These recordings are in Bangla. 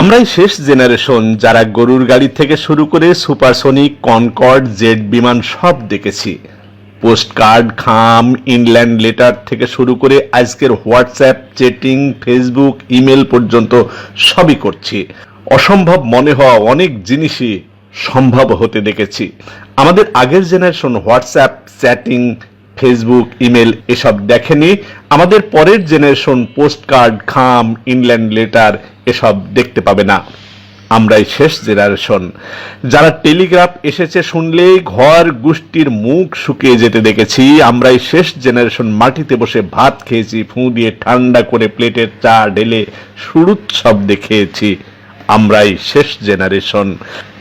আমরাই শেষ জেনারেশন যারা গরুর গাড়ি থেকে শুরু করে সুপারসনিক, কনকর্ড, জেট বিমান সব দেখেছি। পোস্ট কার্ড খাম, ইনল্যান্ড লেটার থেকে শুরু করে আজকের হোয়াটসঅ্যাপ, চ্যাটিং, ফেসবুক, ইমেল পর্যন্ত সবই করছি। অসম্ভব মনে হওয়া অনেক জিনিসই সম্ভব হতে দেখেছি। আমাদের আগের generation WhatsApp, chatting, Facebook, email এসব দেখেনি। আমাদের পরের জেনারেশন পোস্ট কার্ড খাম, ইনল্যান্ড লেটার এসব দেখতে পাবে না। আমরাই শেষ জেনারেশন। যারা টেলিগ্রাফ এসেছে শুনলেই ঘর গোষ্ঠীর মুখ শুকিয়ে যেতে দেখেছি, আমরাই শেষ জেনারেশন মাটিতে বসে ভাত খেয়েছি, ফুঁ দিয়ে ঠান্ডা করে প্লেটের চা ঢেলে সুরুৎসব দেখেছি আমরাই শেষ জেনারেশন।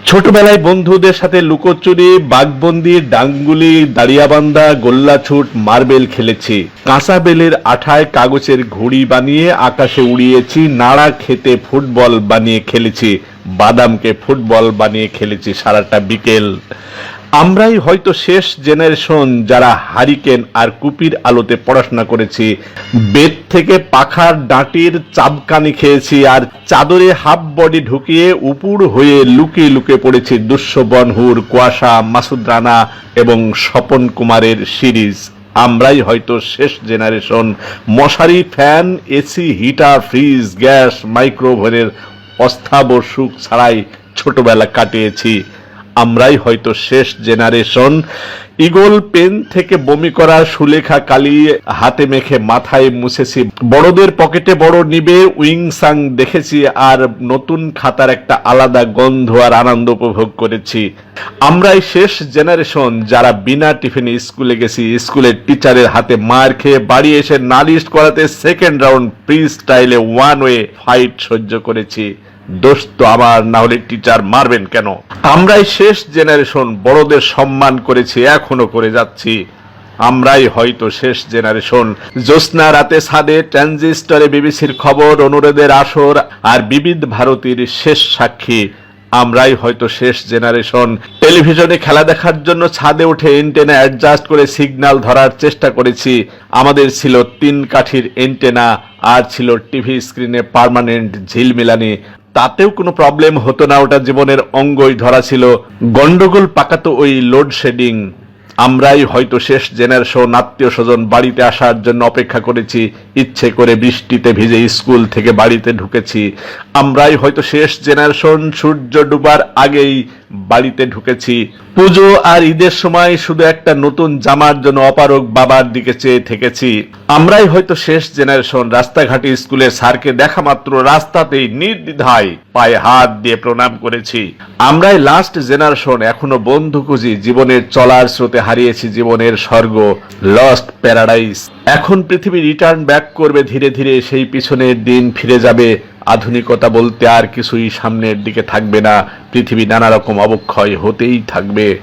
ছোটবেলায় বন্ধুদের সাথে লুকোচুরি, বাঘবন্দি, ডাঙ্গুলি, দাঁড়িয়াবান্ধা, গোল্লাছুট, মার্বেল খেলেছি। কাঁচা বেলের আঠায় কাগজের ঘুড়ি বানিয়ে আকাশে উড়িয়েছি, নাড়া খেতে ফুটবল বানিয়ে খেলেছি, বাদামকে ফুটবল বানিয়ে খেলেছি সারাটা বিকেল। আমরাই হয়তো শেষ জেনারেশন যারা হারিকেন আর কুপির আলোতে পড়াশোনা করেছি। বেদ থেকে পাখার ডাঁটির চাবকানি খেয়েছি আর চাদরে হাফ বডি ঢুকিয়ে উপুর হয়ে লুকিয়ে লুকিয়ে পড়েছি দুঃস্ব বনহুর কুয়াশা, মাসুদ রানা এবং স্বপন কুমারের সিরিজ। আমরাই হয়তো শেষ জেনারেশন। মশারি, fan, AC, heater, fridge, gas, মাইক্রোওভেনের অস্থাবর সুখ ছাড়াই ছোটবেলা কাটিয়েছি। আমরাই হয়তো শেষ জেনারেশন। ইগল পেন থেকে বমি করা সুলেখা কালি হাতে মেখে মাথায় মুছেছি। বড়দের পকেটে বড় নিবে উইংসাং দেখেছি, আর নতুন খাতার একটা আলাদা গন্ধ আর আনন্দ উপভোগ করেছি। আমরাই শেষ জেনারেশন, যারা বিনা টিফিনে স্কুলে গেছি। স্কুলের টিচারের হাতে মার খেয়ে বাড়ি এসে নালিশ করাতে সেকেন্ড রাউন্ড ফ্রি স্টাইলে ওয়ান ওয়ে ফাইট সহ্য করেছি। দোষ তো আমার, না হলে টিচার মারবেন কেন? আমরাই শেষ জেনারেশন বড়দের সম্মান করেছি, এখনও করে যাচ্ছি। আমরাই হয়তো শেষ জেনারেশন জ্যোৎস্না রাতে ছাদে ট্রানজিস্টরে বিবিসির খবর, অনুরোধের আসর, আর বিবিধ ভারতীর শেষ সাক্ষী। আমরাই হয়তো শেষ জেনারেশন টেলিভিশনে খেলা দেখার জন্য ছাদে উঠে এন্টেনা অ্যাডজাস্ট করে সিগন্যাল ধরার চেষ্টা করেছি। আমাদের ছিল তিন কাঠির এন্টেনা আর ছিল টিভি স্ক্রিনে পার্মানেন্ট ঝিলমিলানি। তাতেও কোনো প্রবলেম হতো না। ওটা জীবনের অঙ্গই ধরা ছিল। গন্ডগোল পাকাতো ওই লোডশেডিং আমরাই হয়তো শেষ জেনারেশন আত্মীয় স্বজন বাড়িতে আসার জন্য অপেক্ষা করেছি, ইচ্ছে করে বৃষ্টিতে ভিজে স্কুল থেকে বাড়িতে ঢুকেছি। আমরাই হয়তো শেষ জেনারেশন সূর্য ডুবার আগেই বাড়িতে ঢুকেছি। পুজো আর ঈদের সময় শুধু একটা নতুন জামার জন্য অপারক বাবার দিকে চেয়ে থেকেছি। আমরাই হয়তো শেষ জেনারেশন রাস্তাঘাটে স্কুলের স্যারকে দেখা মাত্র রাস্তাতেই নির্দ্বিধায় পায়ে হাত দিয়ে প্রণাম করেছি। আমরাই লাস্ট জেনারেশন এখনও বন্ধু খুঁজি জীবনের চলার স্রোতে হারিয়েছি জীবনের স্বর্গ লস্ট প্যারাডাইস এখন পৃথিবী রিটার্ন ব্যাক করবে ধীরে ধীরে, সেই পিছনের দিন ফিরে যাবে। আধুনিকতা বলতে আর কিছুই সামনের দিকে থাকবে না। পৃথিবী নানা রকম অবক্ষয় হতেই থাকবে।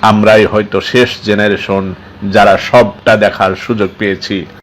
আমরাই হয়তো শেষ জেনারেশন যারা সবটা দেখার সুযোগ পেয়েছি।